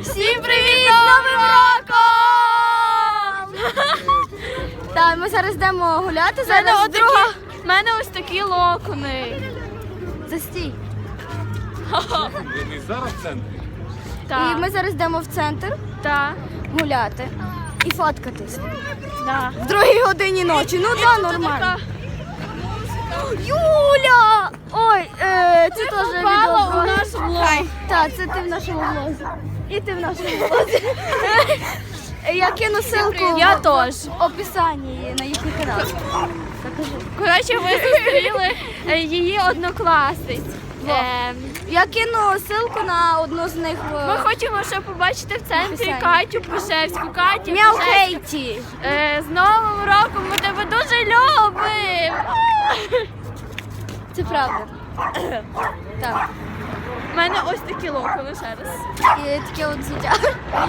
Всім привіт! Новим роком! Так, ми зараз йдемо гуляти. мене Зараз от друга. В мене ось такі локони. Застій. Вони зараз в центрі. І Так, ми зараз йдемо в центр так, гуляти і фоткатись. так. В другій годині ночі. Ну так, нормально. Юля! Ой, е, це теж попала відео. у наш влог. Так, це ти в нашому влозі. І ти в нашому влозі. Я кину ссылку Я в описанні на їхній канал. Коротше, ми зустріли е, її однокласниць. Ем, Я кину ссылку на одну з них. в- Ми хочемо, щоб побачити в центрі Описання. Катю Пушевську. Катю Мяу Пушевська. Хейті. Е, З Новим роком ми тебе дуже любимо. Це правда. Так. У мене ось такі локони ще раз. І таке от взуття.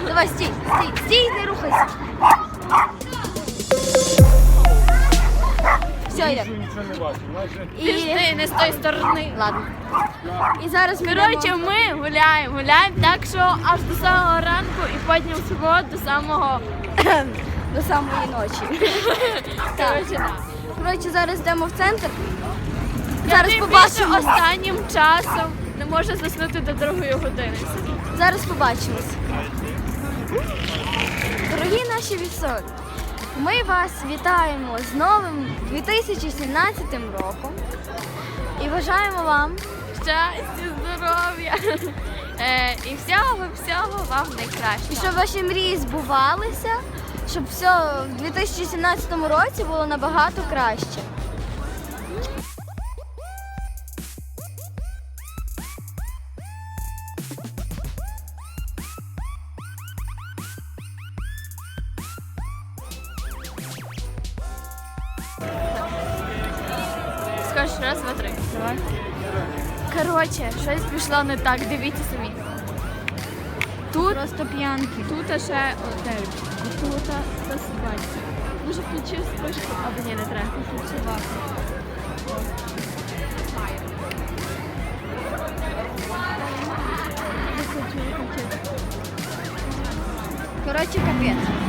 Давай, стій, стій, стій, не рухайся. Все, йдемо. Нічого не бачу. Майже Пішли не з тої сторони. Ладно. І зараз ми Коротше, ми гуляємо, гуляємо так, що аж до самого ранку і потім всього до самого. до самої ночі. Так. Коротше, да. Коротше, зараз йдемо в центр. Зараз побачимо. останнім часом не можу заснути до другої години. Зараз побачимось. Дорогі наші вісори, ми вас вітаємо з новим 2017 роком і бажаємо вам Щастя, здоров'я е, і всього, всього вам і щоб ваші мрії збувалися, щоб все в 2017 році було набагато краще. Скажеш раз, два, три. Давай. Коротше, щось пішло не так, дивіться самі. Тут Просто п'янки. Тут ще один. Тут собачка. Може включив спишку, або ні, не треба. Включив собаку. Коротше, капець.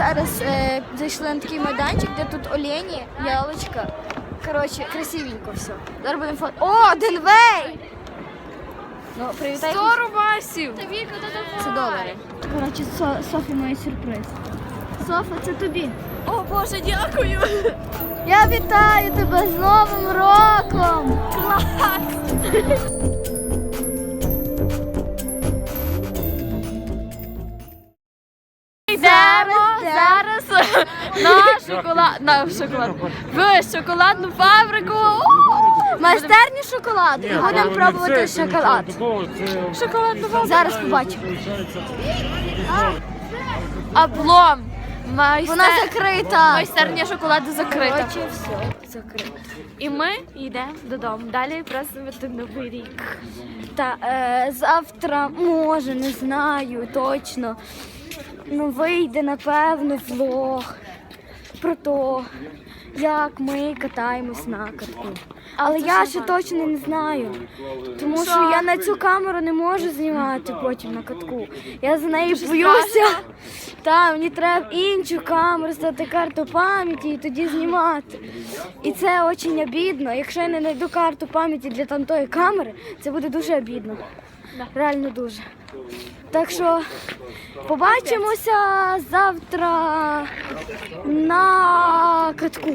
зараз е, зайшли на такий майданчик, де тут олені, ялочка. Коротше, красивенько все. Зараз будемо фото. О, Денвей! Ну, привітай. 100 рубасів! Це долари. Коротше, Со, Софі має сюрприз. Софа, це тобі. О Боже, дякую! Я вітаю тебе з Новим роком! Йдемо на шоколад на шоколад в шоколадну фабрику. Майстерні шоколаду. І будемо пробувати це, це шоколад. Шоколадну фабрику. Зараз побачимо. Облом. Вона закрита. Майстерня шоколаду закрита. Коротше, все, закрито. І ми йдемо додому. Далі празднувати новий рік. Та е, завтра, може, не знаю точно. Ну, вийде, напевно, влог про то, як ми катаємось на катку. Але я ще точно не знаю. Тому що я на цю камеру не можу знімати потім на катку. Я за неї боюся. Та мені треба іншу камеру, стати карту пам'яті і тоді знімати. І це дуже обідно. Якщо я не знайду карту пам'яті для тамтої камери, це буде дуже обідно. Реально дуже. Так що побачимося завтра на катку.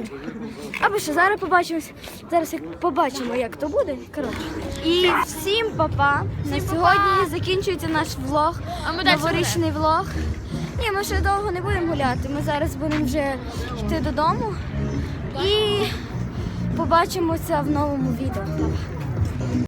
Або що зараз побачимося. Зараз як побачимо, як то буде. Коротше. І всім папа. На сьогодні закінчується наш влог. А ми далі Новорічний влог. Ні, ми ще довго не будемо гуляти. Ми зараз будемо вже йти додому і побачимося в новому відео.